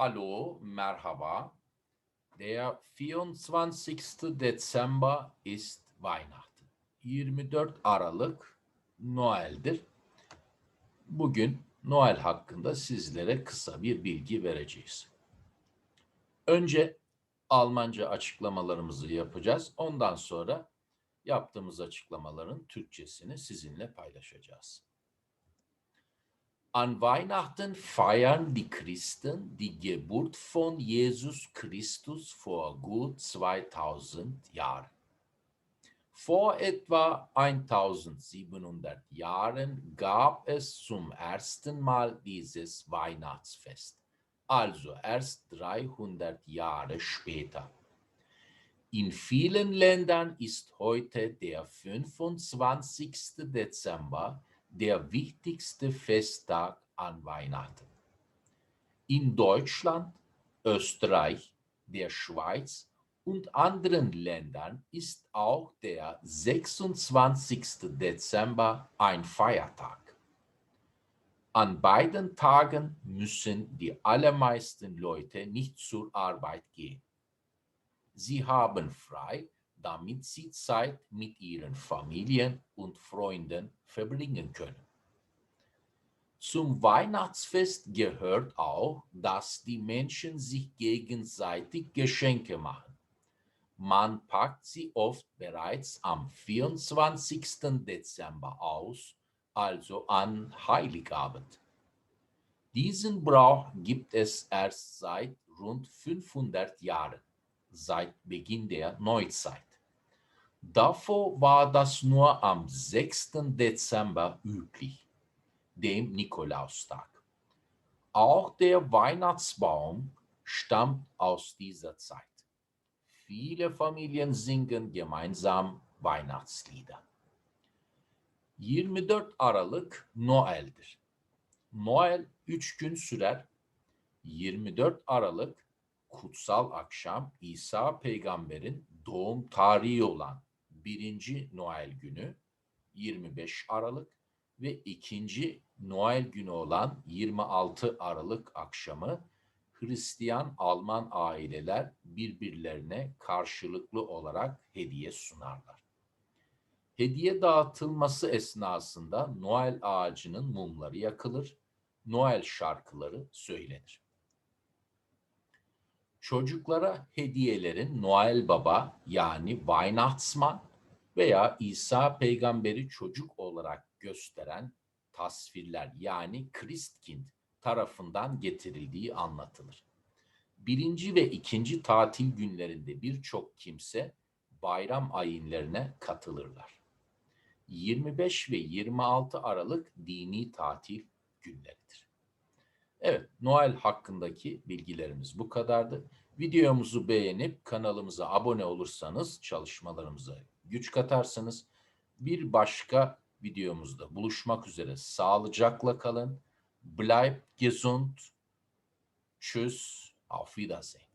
Hallo, merhaba. Der 24. Dezember ist Weihnachten. 24 Aralık Noel'dir. Bugün Noel hakkında sizlere kısa bir bilgi vereceğiz. Önce Almanca açıklamalarımızı yapacağız. Ondan sonra yaptığımız açıklamaların Türkçesini sizinle paylaşacağız. An Weihnachten feiern die Christen die Geburt von Jesus Christus vor gut 2000 Jahren. Vor etwa 1700 Jahren gab es zum ersten Mal dieses Weihnachtsfest, also erst 300 Jahre später. In vielen Ländern ist heute der 25. Dezember der wichtigste Festtag an Weihnachten. In Deutschland, Österreich, der Schweiz und anderen Ländern ist auch der 26. Dezember ein Feiertag. An beiden Tagen müssen die allermeisten Leute nicht zur Arbeit gehen. Sie haben frei, damit sie Zeit mit ihren Familien und Freunden verbringen können. Zum Weihnachtsfest gehört auch, dass die Menschen sich gegenseitig Geschenke machen. Man packt sie oft bereits am 24. Dezember aus, also an Heiligabend. Diesen Brauch gibt es erst seit rund 500 Jahren, seit Beginn der Neuzeit. Davor war das nur am 6. Dezember üblich, dem Nikolaustag. Auch der Weihnachtsbaum stammt aus dieser Zeit. Viele Familien singen gemeinsam Weihnachtslieder. 24 Aralık Noel'dir. Noel 3 gün sürer. 24 Aralık kutsal akşam İsa peygamberin doğum tarihi olan birinci Noel günü 25 Aralık ve ikinci Noel günü olan 26 Aralık akşamı Hristiyan Alman aileler birbirlerine karşılıklı olarak hediye sunarlar. Hediye dağıtılması esnasında Noel ağacının mumları yakılır, Noel şarkıları söylenir. Çocuklara hediyelerin Noel Baba yani Weihnachtsmann veya İsa peygamberi çocuk olarak gösteren tasvirler yani Christkind tarafından getirildiği anlatılır. Birinci ve ikinci tatil günlerinde birçok kimse bayram ayinlerine katılırlar. 25 ve 26 Aralık dini tatil günleridir. Evet, Noel hakkındaki bilgilerimiz bu kadardı. Videomuzu beğenip kanalımıza abone olursanız çalışmalarımıza güç katarsınız. Bir başka videomuzda buluşmak üzere sağlıcakla kalın. Bleibt gesund. Tschüss. Auf Wiedersehen.